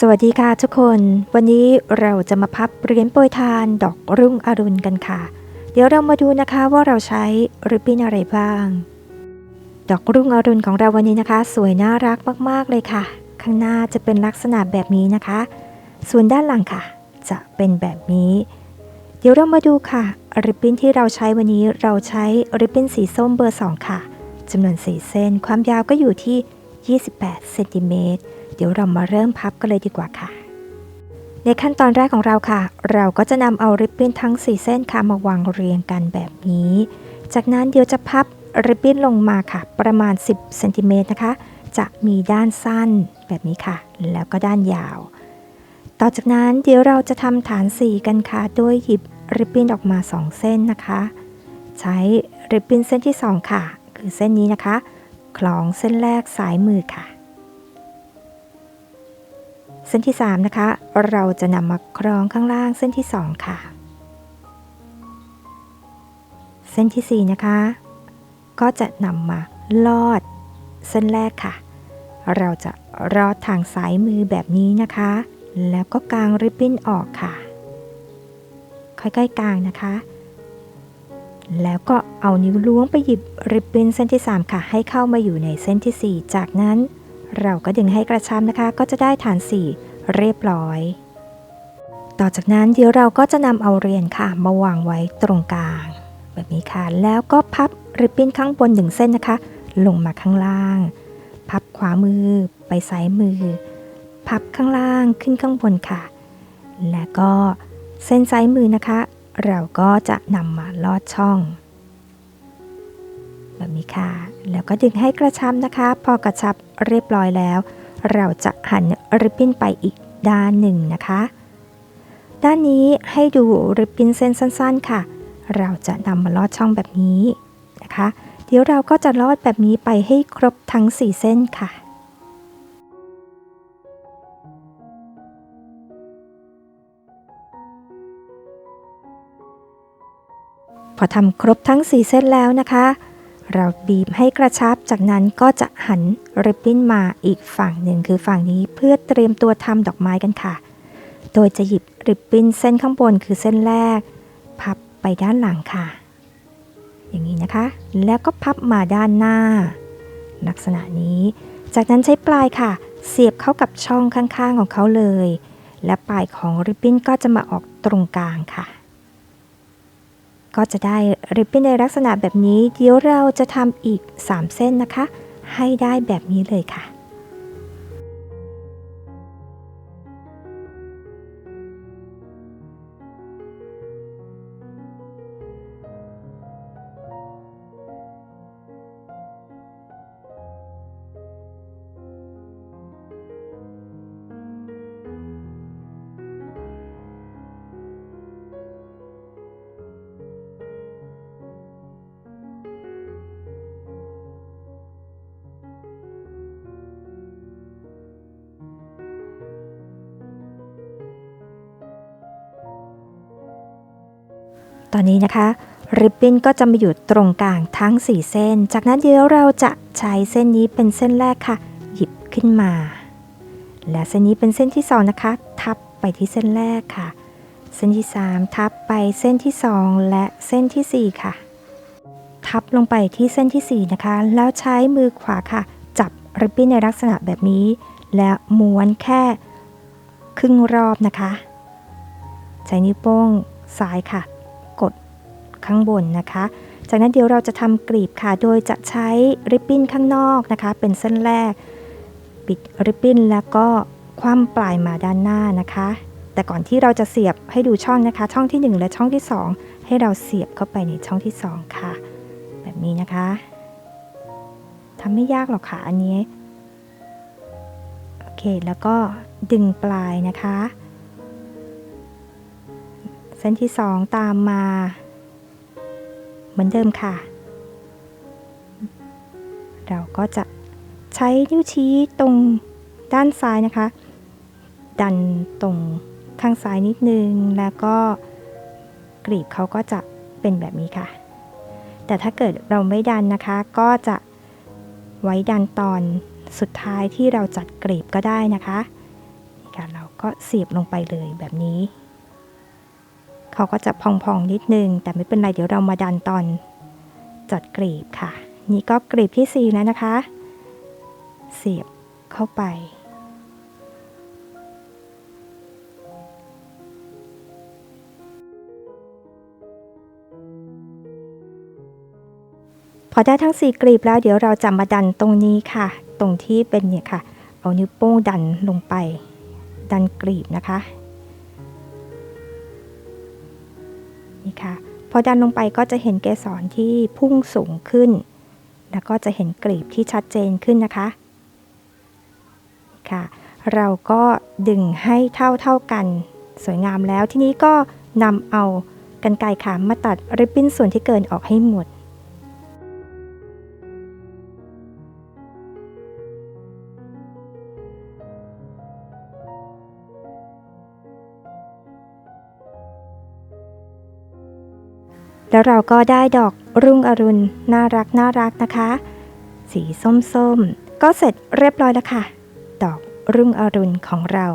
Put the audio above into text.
สวัสดีค่ะทุกคน วันนี้เราจะมาพับเหรียญโปรยทานดอกรุ่งอรุณกันค่ะ เดี๋ยวเรามาดูนะคะว่าเราใช้ริบบิ้นอะไรบ้าง ดอกรุ่งอรุณของเราวันนี้นะคะ สวยน่ารักมากๆเลยค่ะ ข้างหน้าจะเป็นลักษณะแบบนี้นะคะ ส่วนด้านหลังค่ะ จะเป็นแบบนี้ เดี๋ยวเรามาดูค่ะริบบิ้นที่เราใช้วันนี้เราใช้ริบบิ้นสีส้มเบอร์ 2 ค่ะจำนวน4เส้น ความยาวก็อยู่ที่ 28เซนติเมตร เดี๋ยวเรามาเริ่มพับกันเลยดีกว่าค่ะ ในขั้นตอนแรกของเราค่ะ เราก็จะนำเอาริบบิ้นทั้ง 4 เส้นค่ะมาวางเรียงกันแบบนี้ จากนั้นเดี๋ยวจะพับริบบิ้นลงมาค่ะ ประมาณ 10เซนติเมตรนะคะ จะมีด้านสั้นแบบนี้ค่ะ แล้วก็ด้านยาว ต่อจากนั้นเดี๋ยวเราจะทำฐานสีกันค่ะ โดยหยิบริบบิ้นออกมา 2 เส้นนะคะ ใช้ริบบิ้นเส้นที่ 2 ค่ะ คือเส้นนี้นะคะ คล้องเส้นแรกสายมือค่ะ เส้นที่ 3 นะคะ เราจะนำมาคล้องข้างล่างเส้นที่ 2 ค่ะ เส้นทีสี่ 4 นะคะ ก็จะนำมาลอดเส้นแรกค่ะ เราจะรอดทางสายมือแบบนี้นะคะ แล้วก็กางริบบิ้นออกค่ะ ค่อยๆกางนะคะ แล้วก็เอานิ้วล้วงไปหยิบริบบิ้นเส้นที่ 3 ค่ะ ให้เข้ามาอยู่ในเส้นที่ 4 จากนั้น เราก็ดึงให้กระชับนะคะ ก็จะได้ฐาน 4 เรียบร้อย ต่อจากนั้นเดี๋ยวเราก็จะนำเอาเหรียญค่ะ มาวางไว้ตรงกลาง แบบนี้ค่ะ แล้วก็พับริบบิ้นข้างบนหนึ่งเส้นนะคะ ลงมาข้างล่าง พับขวามือไปซ้ายมือ พับข้างล่างขึ้นข้างบนค่ะ แล้วก็เส้นซ้ายมือนะคะ เราก็จะนำมาลอดช่อง แบบนี้ค่ะ แล้วก็ดึงให้กระชับนะคะ พอกระชับเรียบร้อยแล้ว เราจะหันริบบิ้นไปอีกด้านหนึ่งนะคะ ด้านนี้ให้ดูริบบิ้นเส้นสั้น ๆ ค่ะ เราจะนำมาลอดช่องแบบนี้นะคะ เดี๋ยวเราก็จะลอดแบบนี้ไปให้ครบทั้ง 4 เส้นค่ะพอทำครบทั้ง 4 เส้นแล้วนะคะ เราบีบให้กระชับจากนั้นก็จะหันริบบิ้นมาอีกฝั่งหนึ่งคือฝั่งนี้เพื่อเตรียมตัวทำดอกไม้กันค่ะ โดยจะหยิบริบบิ้นเส้นข้างบนคือเส้นแรก พับไปด้านหลังค่ะ อย่างนี้นะคะ แล้วก็พับมาด้านหน้า ลักษณะนี้ จากนั้นใช้ปลายค่ะ เสียบเข้ากับช่องข้างๆของเขาเลย และปลายของริบบิ้นก็จะมาออกตรงกลางค่ะ ก็จะได้ริบบิ้นในลักษณะแบบนี้ เดี๋ยวเราจะทำอีก 3 เส้นนะคะ ให้ได้แบบนี้เลยค่ะ อนนี้นะคะริบบิ้นก็จะมาอยู่ตรงกลางทั้ง 4 เส้น จากนั้นเดี๋ยวเราจะใช้เส้นนี้เป็นเส้นแรกค่ะ หยิบขึ้นมา และเส้นนี้เป็นเส้นที่ 2 นะคะ ทับไปที่เส้นแรกค่ะ เส้นที่ 3 ทับไปเส้นที่ 2 และเส้นทีสี่4 ค่ะ ทับลงไปที่เส้นที่ 4 นะคะ แล้วใช้มือขวาค่ะ จับริบบิ้นในลักษณะแบบนี้ และม้วนแค่ครึ่งรอบนะคะ ใช้นิ้วโป้งซ้ายค่ะ ข้างบนนะคะ จากนั้นเดี๋ยวเราจะทำกลีบค่ะ โดยจะใช้ริบบิ้นข้างนอกนะคะ เป็นเส้นแรก ปิดริบบิ้นแล้วก็คว่ำปลายมาด้านหน้านะคะ แต่ก่อนที่เราจะเสียบให้ดูช่องนะคะ ช่องที่ 1 และช่องที่ 2 ให้เราเสียบเข้าไปในช่องที่ 2 ค่ะ แบบนี้นะคะทำไม่ยากหรอกค่ะอันนี้โอเคแล้วก็ดึงปลายนะคะ เส้นที่ 2 ตามมา เหมือนเดิมค่ะ เราก็จะใช้นิ้วชี้ตรงด้านซ้ายนะคะ ดันตรงข้างซ้ายนิดนึง แล้วก็กรีบเขาก็จะเป็นแบบนี้ค่ะ แต่ถ้าเกิดเราไม่ดันนะคะ ก็จะไว้ดันตอนสุดท้ายที่เราจัดกรีบก็ได้นะคะค่ะเราก็เสียบลงไปเลยแบบนี้ เขาก็จะพองๆนิดนึง แต่ไม่เป็นไรเดี๋ยวเรามาดันตอนจดกรีบค่ะ นี่ก็กรีบที่สี่แล้วนะคะ เสียบเข้าไป พอได้ทั้งสี่กลีบแล้วเดี๋ยวเราจะมาดันตรงนี้ค่ะ ตรงที่เป็นเนี่ยค่ะ เอานิ้วโป้งดันลงไป ดันกลีบนะคะ นี่ค่ะพอดันลงไปก็จะเห็นเกสรที่พุ่งสูงขึ้น แล้วก็จะเห็นกลีบที่ชัดเจนขึ้นนะคะค่ะ เราก็ดึงให้เท่าเท่ากัน สวยงามแล้วทีนี้ก็นำเอากันไกรค่ะมาตัดริบบิ้นส่วนที่เกินออกให้หมด แล้วเราก็ได้ดอกรุ่งอรุณน่ารักน่ารักนะคะ สีส้มๆ ก็เสร็จเรียบร้อยแล้วค่ะ ดอกรุ่งอรุณของเรา